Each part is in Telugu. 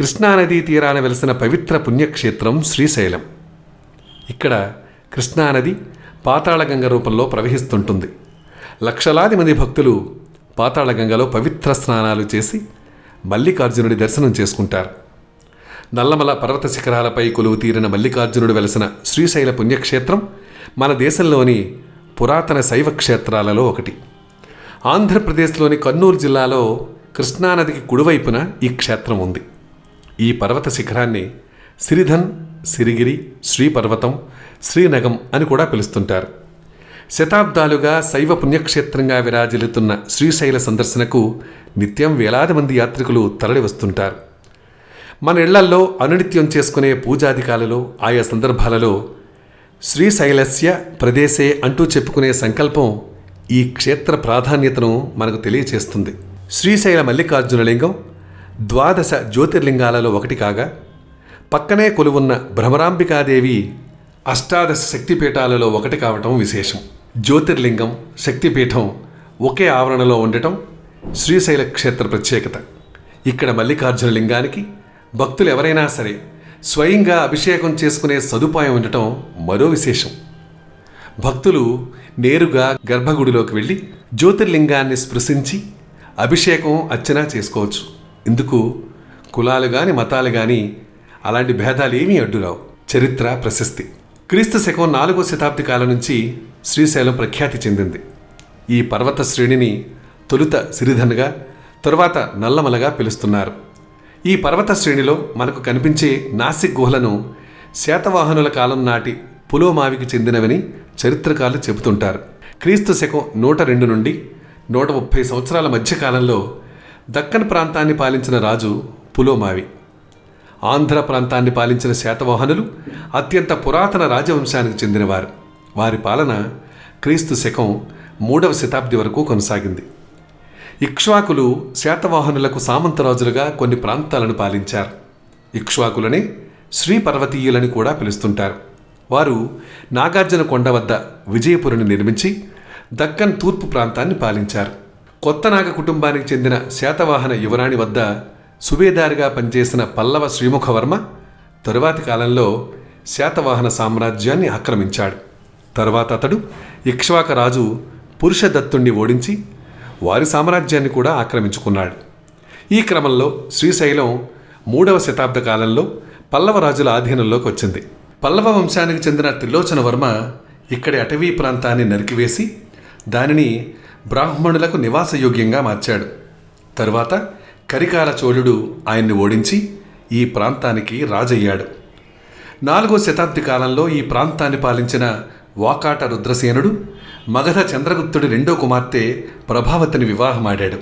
కృష్ణానదీ తీరాన వెలిసిన పవిత్ర పుణ్యక్షేత్రం శ్రీశైలం. ఇక్కడ కృష్ణానది పాతాళగంగ రూపంలో ప్రవహిస్తుంటుంది. లక్షలాది మంది భక్తులు పాతాళగంగలో పవిత్ర స్నానాలు చేసి మల్లికార్జునుడి దర్శనం చేసుకుంటారు. నల్లమల పర్వత శిఖరాలపై కొలువు తీరిన మల్లికార్జునుడు వెలసిన శ్రీశైల పుణ్యక్షేత్రం మన దేశంలోని పురాతన శైవ క్షేత్రాలలో ఒకటి. ఆంధ్రప్రదేశ్లోని కర్నూలు జిల్లాలో కృష్ణానదికి కుడివైపున ఈ క్షేత్రం ఉంది. ఈ పర్వత శిఖరాన్ని సిరిధన్ సిరిగిరి శ్రీపర్వతం శ్రీనగం అని కూడా పిలుస్తుంటారు. శతాబ్దాలుగా శైవ పుణ్యక్షేత్రంగా విరాజిల్లుతున్న శ్రీశైల సందర్శనకు నిత్యం వేలాది మంది యాత్రికులు తరలి వస్తుంటారు. మన ఇళ్ళల్లో అనునిత్యం చేసుకునే పూజాధికాలలో ఆయా సందర్భాలలో శ్రీశైలస్య ప్రదేశే అంటూ చెప్పుకునే సంకల్పం ఈ క్షేత్ర ప్రాధాన్యతను మనకు తెలియచేస్తుంది. శ్రీశైల మల్లికార్జునలింగం ద్వాదశ జ్యోతిర్లింగాలలో ఒకటి కాగా పక్కనే కొలువున్న భ్రమరాంబికాదేవి అష్టాదశ శక్తిపీఠాలలో ఒకటి కావటం విశేషం. జ్యోతిర్లింగం శక్తిపీఠం ఒకే ఆవరణలో ఉండటం శ్రీశైల క్షేత్ర ప్రత్యేకత. ఇక్కడ మల్లికార్జున లింగానికి భక్తులు ఎవరైనా సరే స్వయంగా అభిషేకం చేసుకునే సదుపాయం ఉండటం మరో విశేషం. భక్తులు నేరుగా గర్భగుడిలోకి వెళ్ళి జ్యోతిర్లింగాన్ని స్పృశించి అభిషేకం అర్చన చేసుకోవచ్చు. ఇందుకు కులాలు కానీ మతాలు కానీ అలాంటి భేదాలు ఏమీ అడ్డురావు. చరిత్ర ప్రశస్తి. క్రీస్తు శకం నాలుగో శతాబ్ది కాలం నుంచి శ్రీశైలం ప్రఖ్యాతి చెందింది. ఈ పర్వత శ్రేణిని తొలుత సిరిధనగా తరువాత నల్లమలగా పిలుస్తున్నారు. ఈ పర్వత శ్రేణిలో మనకు కనిపించే నాసిక్ గుహలను శాతవాహనుల కాలం నాటి పులోమావికి చెందినవని చరిత్రకారులు చెబుతుంటారు. క్రీస్తు శకం నూట రెండు నుండి నూట ముప్పై సంవత్సరాల మధ్యకాలంలో దక్కన్ ప్రాంతాన్ని పాలించిన రాజు పులోమావి. ఆంధ్ర ప్రాంతాన్ని పాలించిన శాతవాహనులు అత్యంత పురాతన రాజవంశానికి చెందినవారు. వారి పాలన క్రీస్తు శకం మూడవ శతాబ్ది వరకు కొనసాగింది. ఇక్ష్వాకులు శాతవాహనులకు సామంతరాజులుగా కొన్ని ప్రాంతాలను పాలించారు. ఇక్ష్వాకులనే శ్రీ పర్వతీయులని కూడా పిలుస్తుంటారు. వారు నాగార్జున కొండ వద్ద విజయపురిని నిర్మించి దక్కన్ తూర్పు ప్రాంతాన్ని పాలించారు. కొత్త నాగ కుటుంబానికి చెందిన శాతవాహన యువరాణి వద్ద సుబేదారుగా పనిచేసిన పల్లవ శ్రీముఖవర్మ తరువాతి కాలంలో శాతవాహన సామ్రాజ్యాన్ని ఆక్రమించాడు. తర్వాత అతడు ఇక్ష్వాక రాజు పురుషదత్తుణ్ణి ఓడించి వారి సామ్రాజ్యాన్ని కూడా ఆక్రమించుకున్నాడు. ఈ క్రమంలో శ్రీశైలం మూడవ శతాబ్ద కాలంలో పల్లవ రాజుల ఆధీనంలోకి వచ్చింది. పల్లవ వంశానికి చెందిన త్రిలోచన వర్మ ఇక్కడి అటవీ ప్రాంతాన్ని నరికివేసి దానిని బ్రాహ్మణులకు నివాసయోగ్యంగా మార్చాడు. తరువాత కరికాల చోళుడు ఆయన్ని ఓడించి ఈ ప్రాంతానికి రాజయ్యాడు. నాలుగో శతాబ్ది కాలంలో ఈ ప్రాంతాన్ని పాలించిన వాకాట రుద్రసేనుడు మగధ చంద్రగుప్తుడి రెండో కుమార్తె ప్రభావతిని వివాహమాడాడు.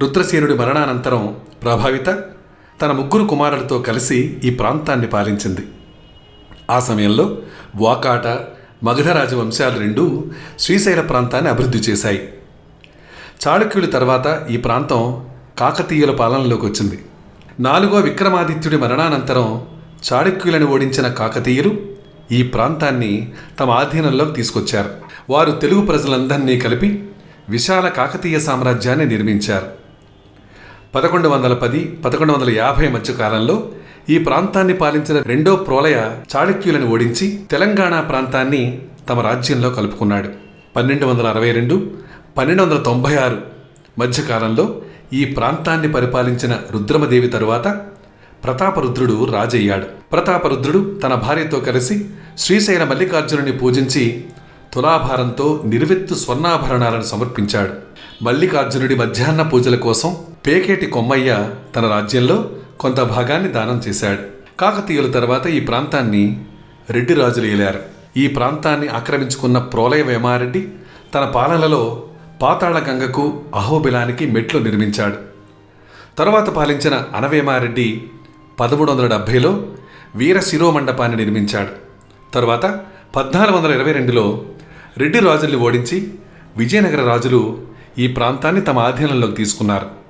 రుద్రసేనుడి మరణానంతరం ప్రభావిత తన ముగ్గురు కుమారులతో కలిసి ఈ ప్రాంతాన్ని పాలించింది. ఆ సమయంలో వాకాట మగధ రాజవంశాలు రెండు శ్రీశైల ప్రాంతాన్ని అభివృద్ధి చేశాయి. చాళుక్యుల తర్వాత ఈ ప్రాంతం కాకతీయుల పాలనలోకి వచ్చింది. నాలుగో విక్రమాదిత్యుడి మరణానంతరం చాళుక్యులను ఓడించిన కాకతీయులు ఈ ప్రాంతాన్ని తమ ఆధీనంలోకి తీసుకొచ్చారు. వారు తెలుగు ప్రజలందరినీ కలిపి విశాల కాకతీయ సామ్రాజ్యాన్ని నిర్మించారు. పదకొండు వందల పది పదకొండు వందల యాభై మధ్య కాలంలో ఈ ప్రాంతాన్ని పాలించిన రెండో ప్రోలయ చాళుక్యులను ఓడించి తెలంగాణ ప్రాంతాన్ని తమ రాజ్యంలో కలుపుకున్నాడు. పన్నెండు వందల అరవై రెండు పన్నెండు వందల తొంభై ఆరు మధ్యకాలంలో ఈ ప్రాంతాన్ని పరిపాలించిన రుద్రమదేవి తరువాత ప్రతాపరుద్రుడు రాజయ్యాడు. ప్రతాపరుద్రుడు తన భార్యతో కలిసి శ్రీశైల మల్లికార్జునుని పూజించి తులాభారంతో నిర్విత్తు స్వర్ణాభరణాలను సమర్పించాడు. మల్లికార్జునుడి మధ్యాహ్న పూజల కోసం పేకేటి కొమ్మయ్య తన రాజ్యంలో కొంత భాగాన్ని దానం చేశాడు. కాకతీయుల తర్వాత ఈ ప్రాంతాన్ని రెడ్డి రాజులు ఏలారు. ఈ ప్రాంతాన్ని ఆక్రమించుకున్న ప్రోలయ వేమారెడ్డి తన పాలనలో పాతాళ గంగకు అహోబిలానికి మెట్లు నిర్మించాడు. తరువాత పాలించిన అనవేమారెడ్డి పదమూడు వందల డెబ్భైలో వీర శిరోమండపాన్ని నిర్మించాడు. తరువాత పద్నాలుగు వందల ఇరవై రెండులో రెడ్డి రాజుల్ని ఓడించి విజయనగర రాజులు ఈ ప్రాంతాన్ని తమ ఆధీనంలోకి తీసుకున్నారు.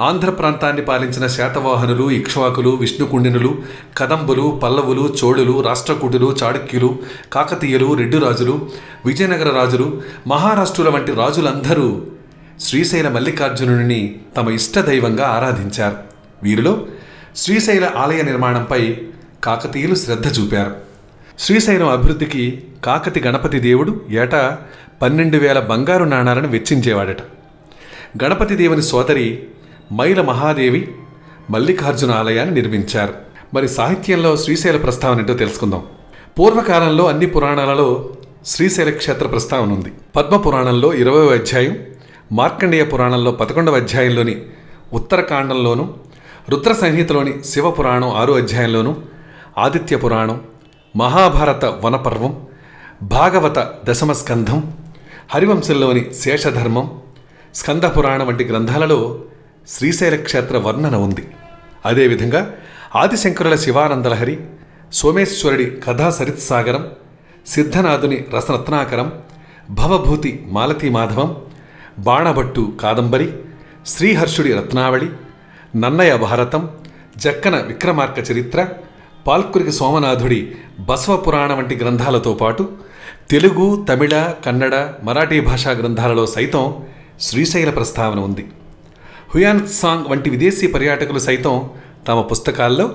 ఆంధ్ర ప్రాంతాన్ని పాలించిన శాతవాహనులు ఇక్ష్వాకులు విష్ణుకుండినులు కదంబులు పల్లవులు చోళులు రాష్ట్రకూటులు చాళుక్యులు కాకతీయులు రెడ్డి రాజులు విజయనగర రాజులు మహారాష్ట్రుల వంటి రాజులందరూ శ్రీశైల మల్లికార్జునుని తమ ఇష్టదైవంగా ఆరాధించారు. వీరిలో శ్రీశైల ఆలయ నిర్మాణంపై కాకతీయులు శ్రద్ధ చూపారు. శ్రీశైలం అభివృద్ధికి కాకతి గణపతి దేవుడు ఏటా పన్నెండు వేల బంగారు నాణాలను వెచ్చించేవాడట. గణపతి దేవుని సోదరి మైల మహాదేవి మల్లికార్జున ఆలయాన్ని నిర్మించారు. మరి సాహిత్యంలో శ్రీశైల ప్రస్తావన ఏంటో తెలుసుకుందాం. పూర్వకాలంలో అన్ని పురాణాలలో శ్రీశైల క్షేత్ర ప్రస్తావన ఉంది. పద్మ పురాణంలో ఇరవై అధ్యాయం మార్కండేయ పురాణంలో పదకొండవ అధ్యాయంలోని ఉత్తరకాండంలోను రుద్ర సంహితలోని శివపురాణం ఆరో అధ్యాయంలోను ఆదిత్య పురాణం మహాభారత వనపర్వం భాగవత దశమ స్కంధం హరివంశంలోని శేషధర్మం స్కంద పురాణం వంటి గ్రంథాలలో శ్రీశైల క్షేత్ర వర్ణన ఉంది. అదేవిధంగా ఆదిశంకరుల శివానందలహరి సోమేశ్వరుడి కథా సరిత్సాగరం సిద్ధనాథుని రసరత్నాకరం భవభూతి మాలతీ మాధవం బాణభట్టు కాదంబరి శ్రీహర్షుడి రత్నావళి నన్నయ భారతం జక్కన విక్రమార్క చరిత్ర పాల్కురికి సోమనాథుడి బసవ పురాణ వంటి గ్రంథాలతో పాటు తెలుగు తమిళ కన్నడ మరాఠీ భాషా గ్రంథాలలో సైతం శ్రీశైల ప్రస్తావన ఉంది. హుయాన్ సాంగ్ వంటి విదేశీ పర్యాటకులు సైతం తమ పుస్తకాల్లో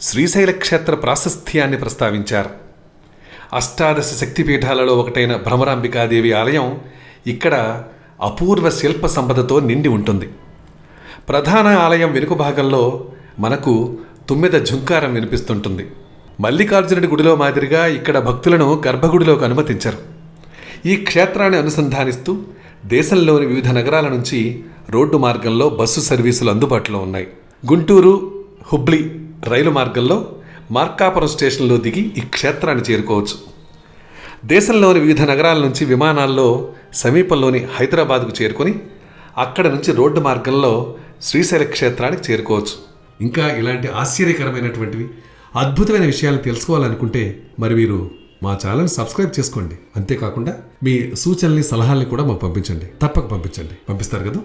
శ్రీశైల క్షేత్ర ప్రాశస్త్యాన్ని ప్రస్తావించారు. అష్టాదశ శక్తిపీఠాలలో ఒకటైన భ్రమరాంబికాదేవి ఆలయం ఇక్కడ అపూర్వ శిల్ప సంపదతో నిండి ఉంటుంది. ప్రధాన ఆలయం వెనుక భాగంలో మనకు తుమ్మెద ఝుంకారం వినిపిస్తుంటుంది. మల్లికార్జునుడి గుడిలో మాదిరిగా ఇక్కడ భక్తులను గర్భగుడిలోకి అనుమతించరు. ఈ క్షేత్రాన్ని అనుసంధానిస్తూ దేశంలోని వివిధ నగరాల నుంచి రోడ్డు మార్గంలో బస్సు సర్వీసులు అందుబాటులో ఉన్నాయి. గుంటూరు హుబ్లీ రైలు మార్గంలో మార్కాపురం స్టేషన్లో దిగి ఈ క్షేత్రాన్ని చేరుకోవచ్చు. దేశంలోని వివిధ నగరాల నుంచి విమానాల్లో సమీపంలోని హైదరాబాద్కు చేరుకొని అక్కడ నుంచి రోడ్డు మార్గంలో శ్రీశైల క్షేత్రానికి చేరుకోవచ్చు. ఇంకా ఇలాంటి ఆశ్చర్యకరమైనటువంటివి అద్భుతమైన విషయాలు తెలుసుకోవాలనుకుంటే మరి మీరు మా ఛానల్ సబ్స్క్రైబ్ చేసుకోండి. అంతేకాకుండా మీ సూచనల్ని సలహాల్ని కూడా మాకు పంపించండి. తప్పక పంపించండి. పంపిస్తారు కదా?